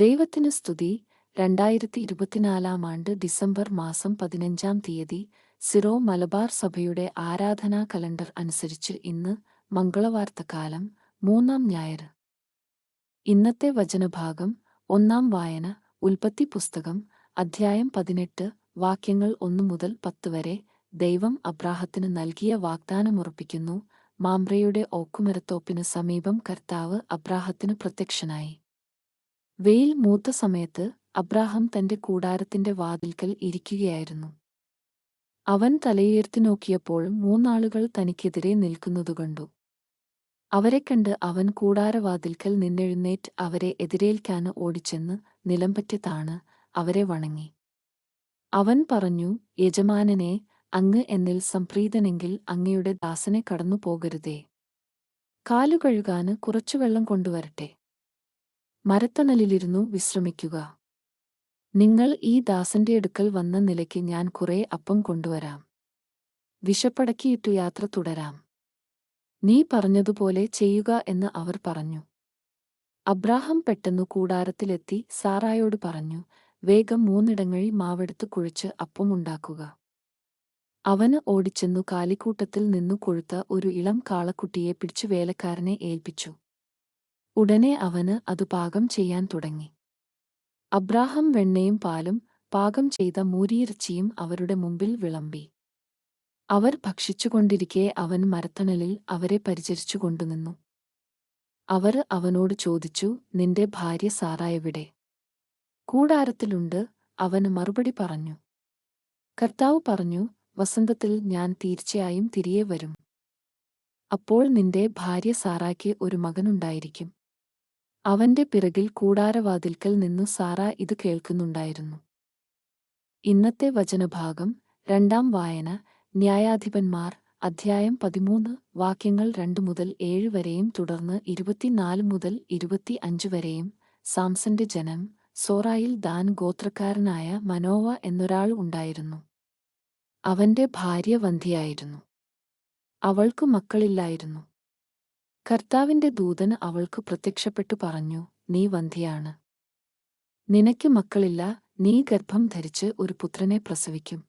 ദൈവത്തിന് സ്തുതി. രണ്ടായിരത്തി ഇരുപത്തിനാലാം ആണ്ട് ഡിസംബർ മാസം പതിനഞ്ചാം തീയതി സിറോ മലബാർ സഭയുടെ ആരാധനാ കലണ്ടർ അനുസരിച്ച് ഇന്ന് മംഗളവാർത്തകാലം മൂന്നാം ഞായർ. ഇന്നത്തെ വചനഭാഗം ഒന്നാം വായന ഉൽപ്പത്തി പുസ്തകം അധ്യായം പതിനെട്ട് വാക്യങ്ങൾ ഒന്നു മുതൽ പത്ത് വരെ ദൈവം അബ്രാഹത്തിന് നൽകിയ വാഗ്ദാനമുറപ്പിക്കുന്നു. മാമ്രയുടെ ഓക്കുമരത്തോപ്പിന് സമീപം കർത്താവ് അബ്രാഹത്തിന് പ്രത്യക്ഷനായി. വെയിൽ മൂത്ത സമയത്ത് അബ്രാഹം തന്റെ കൂടാരത്തിന്റെ വാതിൽക്കൽ ഇരിക്കുകയായിരുന്നു. അവൻ തലയുയർത്തി നോക്കിയപ്പോൾ മൂന്നാളുകൾ തനിക്കെതിരെ നിൽക്കുന്നതു കണ്ടു. അവരെ കണ്ട് അവൻ കൂടാരവാതിൽക്കൽ നിന്നെഴുന്നേറ്റ് അവരെ എതിരേൽക്കാന് ഓടിച്ചെന്ന് നിലംപറ്റി താണ് അവരെ വണങ്ങി. അവൻ പറഞ്ഞു യജമാനനെ അങ്ങ് എന്നിൽ സംപ്രീതനെങ്കിൽ അങ്ങയുടെ ദാസനെ കടന്നു പോകരുതേ കാലുകഴുകാന് കുറച്ചു വെള്ളം കൊണ്ടുവരട്ടെ. മരത്തണലിലിരുന്നു വിശ്രമിക്കുക. നിങ്ങൾ ഈ ദാസന്റെ അടുക്കൽ വന്ന നിലയ്ക്ക് ഞാൻ കുറെ അപ്പം കൊണ്ടുവരാം. വിശപ്പടക്കിയിട്ടു യാത്ര തുടരാം. നീ പറഞ്ഞതുപോലെ ചെയ്യുക എന്ന് അവർ പറഞ്ഞു. അബ്രാഹം പെട്ടെന്നു കൂടാരത്തിലെത്തി സാറായോട് പറഞ്ഞു വേഗം മൂന്നിടങ്ങഴി മാവെടുത്ത് കുഴിച്ച് അപ്പമുണ്ടാക്കുക അവന് ഓടിച്ചെന്നു കാലിക്കൂട്ടത്തിൽ നിന്നു കൊഴുത്ത ഒരു ഇളം കാളക്കുട്ടിയെ പിടിച്ചു വേലക്കാരനെ ഏൽപ്പിച്ചു. ഉടനെ അവന് അതു പാകം ചെയ്യാൻ തുടങ്ങി. അബ്രാഹം വെണ്ണയും പാലും പാകം ചെയ്ത മൂരിയിറച്ചിയും അവരുടെ മുമ്പിൽ വിളമ്പി. അവർ ഭക്ഷിച്ചുകൊണ്ടിരിക്കെ അവൻ മരത്തണലിൽ അവരെ പരിചരിച്ചു കൊണ്ടുനിന്നു. അവർ അവനോട് ചോദിച്ചു നിന്റെ ഭാര്യ സാറായെവിടെ കൂടാരത്തിലുണ്ട് അവന് മറുപടി പറഞ്ഞു. കർത്താവ് പറഞ്ഞു വസന്തത്തിൽ ഞാൻ തീർച്ചയായും തിരികെ വരും. അപ്പോൾ നിന്റെ ഭാര്യ സാറായ്ക്ക് ഒരു മകനുണ്ടായിരിക്കും. അവന്റെ പിറകിൽ കൂടാരവാതിൽക്കൽ നിന്നു സാറ ഇത് കേൾക്കുന്നുണ്ടായിരുന്നു. ഇന്നത്തെ വചനഭാഗം രണ്ടാം വായന ന്യായാധിപന്മാർ അധ്യായം പതിമൂന്ന് വാക്യങ്ങൾ രണ്ടു മുതൽ ഏഴ് വരെയും തുടർന്ന് ഇരുപത്തിനാല് മുതൽ ഇരുപത്തി അഞ്ച് വരെയും സാംസന്റെ ജനം സോറായിൽ ദാൻ ഗോത്രക്കാരനായ മനോവ എന്നൊരാൾ ഉണ്ടായിരുന്നു. അവന്റെ ഭാര്യ വന്ധിയായിരുന്നു അവൾക്കു മക്കളില്ലായിരുന്നു. കർത്താവിന്റെ ദൂതന് അവൾക്കു പ്രത്യക്ഷപ്പെട്ടു പറഞ്ഞു നീ വന്ധിയാണ് നിനക്ക് മക്കളില്ല നീ ഗർഭം ധരിച്ച് ഒരു പുത്രനെ പ്രസവിക്കും.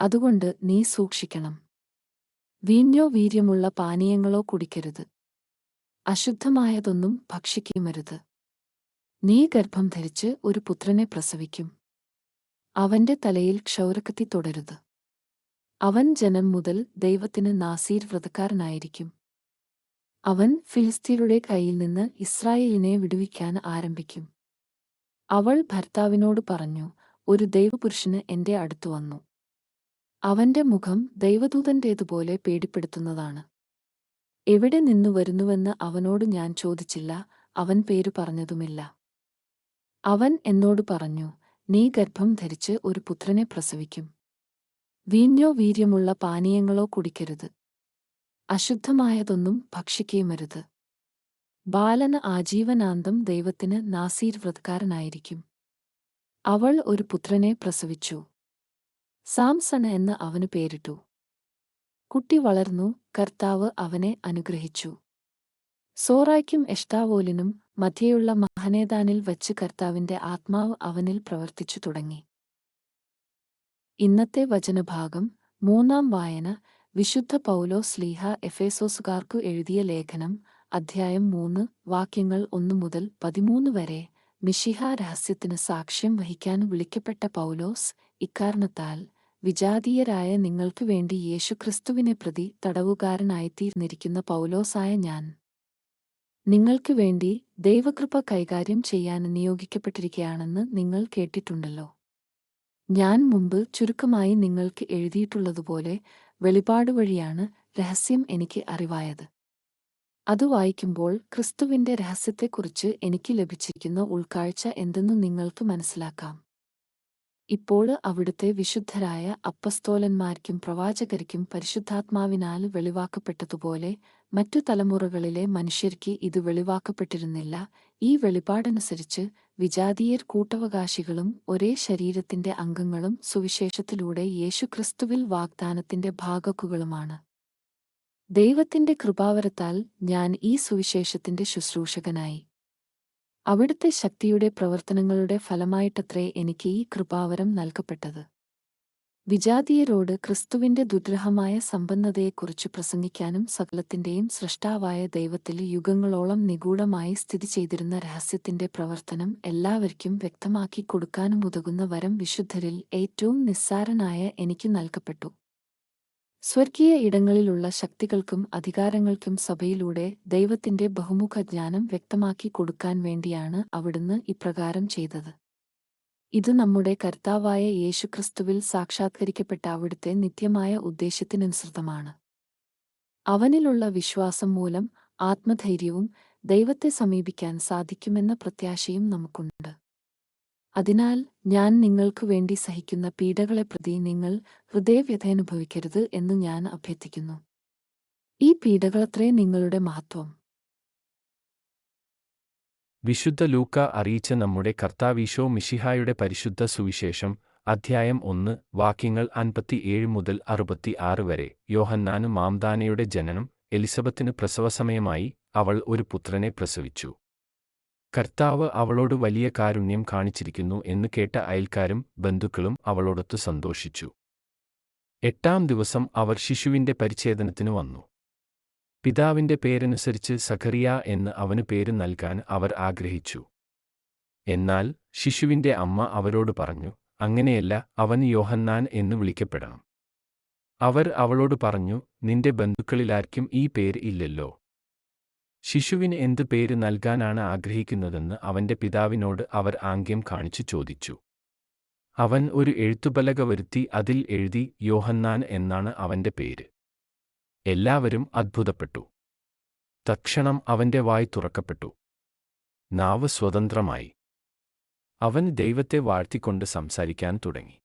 അതുകൊണ്ട് നീ സൂക്ഷിക്കണം. വീഞ്ഞോ വീര്യമുള്ള പാനീയങ്ങളോ കുടിക്കരുത്. അശുദ്ധമായതൊന്നും ഭക്ഷിക്കുമരുത്. നീ ഗർഭം ധരിച്ച് ഒരു പുത്രനെ പ്രസവിക്കും. അവന്റെ തലയിൽ ക്ഷൗരക്കത്തി തുടരുത്. അവൻ ജനം മുതൽ ദൈവത്തിന് നാസീർ വ്രതക്കാരനായിരിക്കും. അവൻ ഫിലിസ്തീനയുടെ കയ്യിൽ നിന്ന് ഇസ്രായേലിനെ വിടുവിക്കാൻ ആരംഭിക്കും. അവൾ ഭർത്താവിനോട് പറഞ്ഞു ഒരു ദൈവപുരുഷന് എന്റെ അടുത്തു വന്നു. അവന്റെ മുഖം ദൈവദൂതന്റേതുപോലെ പേടിപ്പെടുത്തുന്നതാണ്. എവിടെ നിന്നു വരുന്നുവെന്ന് അവനോട് ഞാൻ ചോദിച്ചില്ല അവൻ പേരു പറഞ്ഞതുമില്ല. അവൻ എന്നോട് പറഞ്ഞു നീ ഗർഭം ധരിച്ച് ഒരു പുത്രനെ പ്രസവിക്കും. വീഞ്ഞോ വീര്യമുള്ള പാനീയങ്ങളോ കുടിക്കരുത്. അശുദ്ധമായതൊന്നും ഭക്ഷിക്കുകയുമരുത്. ബാലന് ആജീവനാന്തം ദൈവത്തിന് നാസീർ വ്രതക്കാരനായിരിക്കും അവൾ ഒരു പുത്രനെ പ്രസവിച്ചു. സാംസൺ എന്ന് അവന് പേരിട്ടു. കുട്ടി വളർന്നു കർത്താവ് അവനെ അനുഗ്രഹിച്ചു. സോറായ്ക്കും എഷ്ടാവോലിനും മധ്യയുള്ള മഹനേദാനിൽ വച്ച് കർത്താവിന്റെ ആത്മാവ് അവനിൽ പ്രവർത്തിച്ചു തുടങ്ങി. ഇന്നത്തെ വചനഭാഗം മൂന്നാം വായന വിശുദ്ധ പൗലോ സ്ലീഹ എഫേസോസുകാർക്കു എഴുതിയ ലേഖനം അധ്യായം മൂന്ന് വാക്യങ്ങൾ ഒന്നു മുതൽ പതിമൂന്ന് വരെ മിഷിഹ രഹസ്യത്തിന് സാക്ഷ്യം വഹിക്കാൻ വിളിക്കപ്പെട്ട പൗലോസ് ഇക്കാരണത്താൽ വിജാതീയരായ നിങ്ങൾക്കു വേണ്ടി യേശുക്രിസ്തുവിനെ പ്രതി തടവുകാരനായിത്തീർന്നിരിക്കുന്ന പൗലോസായ ഞാൻ. നിങ്ങൾക്കു വേണ്ടി ദൈവകൃപ കൈകാര്യം ചെയ്യാൻ നിയോഗിക്കപ്പെട്ടിരിക്കുകയാണെന്ന് നിങ്ങൾ കേട്ടിട്ടുണ്ടല്ലോ. ഞാൻ മുമ്പ് ചുരുക്കമായി നിങ്ങൾക്ക് എഴുതിയിട്ടുള്ളതുപോലെ വെളിപാട് വഴിയാണ് രഹസ്യം എനിക്ക് അറിവായത്. അത് വായിക്കുമ്പോൾ ക്രിസ്തുവിന്റെ രഹസ്യത്തെക്കുറിച്ച് എനിക്ക് ലഭിച്ചിരിക്കുന്ന ഉൾക്കാഴ്ച എന്തെന്ന് നിങ്ങൾക്ക് മനസ്സിലാക്കാം. ഇപ്പോൾ അവിടുത്തെ വിശുദ്ധരായ അപ്പസ്തോലന്മാർക്കും പ്രവാചകർക്കും പരിശുദ്ധാത്മാവിനാൽ വെളിവാക്കപ്പെട്ടതുപോലെ മറ്റു തലമുറകളിലെ മനുഷ്യർക്ക് ഇത് വെളിവാക്കപ്പെട്ടിരുന്നില്ല. ഈ വെളിപാടനുസരിച്ച് വിജാതീയർ കൂട്ടവകാശികളും ഒരേ ശരീരത്തിന്റെ അംഗങ്ങളും സുവിശേഷത്തിലൂടെ യേശുക്രിസ്തുവിൽ വാഗ്ദാനത്തിന്റെ ഭാഗക്കുകളുമാണ്. ദൈവത്തിന്റെ കൃപാവരത്താൽ ഞാൻ ഈ സുവിശേഷത്തിന്റെ ശുശ്രൂഷകനായി. അവിടുത്തെ ശക്തിയുടെ പ്രവർത്തനങ്ങളുടെ ഫലമായിട്ടത്രേ എനിക്ക് ഈ കൃപാവരം നൽകപ്പെട്ടത്. വിജാതീയരോട് ക്രിസ്തുവിന്റെ ദുർഗ്രഹമായ സമ്പന്നതയെക്കുറിച്ച് പ്രസംഗിക്കാനും സകലത്തിന്റെയും സൃഷ്ടാവായ ദൈവത്തിൽ യുഗങ്ങളോളം നിഗൂഢമായി സ്ഥിതി ചെയ്തിരുന്ന രഹസ്യത്തിന്റെ പ്രവർത്തനം എല്ലാവർക്കും വ്യക്തമാക്കി കൊടുക്കാനും ഉതകുന്ന വരം വിശുദ്ധരിൽ ഏറ്റവും നിസ്സാരനായ എനിക്ക് നൽകപ്പെട്ടു. സ്വർഗീയ ഇടങ്ങളിലുള്ള ശക്തികൾക്കും അധികാരങ്ങൾക്കും സഭയിലൂടെ ദൈവത്തിന്റെ ബഹുമുഖ ജ്ഞാനം വ്യക്തമാക്കി കൊടുക്കാൻ വേണ്ടിയാണ് അവിടുന്ന് ഇപ്രകാരം ചെയ്തത്. ഇത് നമ്മുടെ കർത്താവായ യേശുക്രിസ്തുവിൽ സാക്ഷാത്കരിക്കപ്പെട്ട അവിടുത്തെ നിത്യമായ ഉദ്ദേശത്തിനനുസൃതമാണ്. അവനിലുള്ള വിശ്വാസം മൂലം ആത്മധൈര്യവും ദൈവത്തെ സമീപിക്കാൻ സാധിക്കുമെന്ന പ്രത്യാശയും നമുക്കുണ്ട്. അതിനാൽ ഞാൻ നിങ്ങൾക്കു വേണ്ടി സഹിക്കുന്ന പീഡകളെ പ്രതി നിങ്ങൾ ഹൃദയവ്യഥയനുഭവിക്കരുത് എന്ന് ഞാൻ അഭ്യർത്ഥിക്കുന്നു. ഈ പീഡകളത്രേ നിങ്ങളുടെ മഹത്വം. വിശുദ്ധ ലൂക്ക അറിയിച്ച നമ്മുടെ കർത്താവീശോ മിഷിഹായുടെ പരിശുദ്ധ സുവിശേഷം അധ്യായം ഒന്ന് വാക്യങ്ങൾ അൻപത്തിയേഴ് മുതൽ അറുപത്തിയാറ് വരെ. യോഹന്നാനു മാംദാനയുടെ ജനനം എലിസബത്തിന് പ്രസവസമയമായി അവൾ ഒരു പുത്രനെ പ്രസവിച്ചു. കർത്താവ് അവളോട് വലിയ കാരുണ്യം കാണിച്ചിരിക്കുന്നു എന്ന് കേട്ട അയൽക്കാരും ബന്ധുക്കളും അവളോടൊത്ത് സന്തോഷിച്ചു. എട്ടാം ദിവസം അവർ ശിശുവിന്റെ പരിച്ഛേദനത്തിനു വന്നു. പിതാവിന്റെ പേരനുസരിച്ച് സഖറിയ എന്ന് അവന് പേര് നൽകാൻ അവർ ആഗ്രഹിച്ചു. എന്നാൽ ശിശുവിന്റെ അമ്മ അവരോട് പറഞ്ഞു അങ്ങനെയല്ല അവൻ യോഹന്നാൻ എന്ന് വിളിക്കപ്പെടണം. അവർ അവളോട് പറഞ്ഞു നിന്റെ ബന്ധുക്കളിലാർക്കും ഈ പേര് ഇല്ലല്ലോ. ശിശുവിന് എന്ത് പേര് നൽകാനാണ് ആഗ്രഹിക്കുന്നതെന്ന് അവന്റെ പിതാവിനോട് അവർ ആംഗ്യം കാണിച്ചു ചോദിച്ചു. അവൻ ഒരു എഴുത്തുപലക വരുത്തി അതിൽ എഴുതി യോഹന്നാൻ എന്നാണ് അവന്റെ പേര്. എല്ലാവരും അത്ഭുതപ്പെട്ടു. തക്ഷണം അവന്റെ വായ് തുറക്കപ്പെട്ടു. നാവ് സ്വതന്ത്രമായി. അവൻ ദൈവത്തെ വാഴ്ത്തിക്കൊണ്ട് സംസാരിക്കാൻ തുടങ്ങി.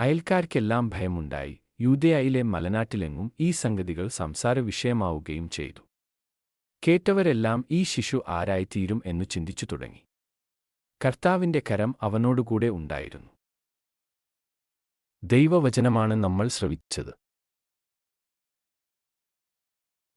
അയൽക്കാർക്കെല്ലാം ഭയമുണ്ടായി. യൂതയായിലെ മലനാട്ടിലെങ്ങും ഈ സംഗതികൾ സംസാര വിഷയമാവുകയും ചെയ്തു. കേട്ടവരെല്ലാം ഈ ശിശു ആരായിത്തീരും എന്നു ചിന്തിച്ചു തുടങ്ങി. കർത്താവിന്റെ കരം അവനോടുകൂടെ ഉണ്ടായിരുന്നു. ദൈവവചനമാണ് നമ്മൾ ശ്രവിച്ചത്.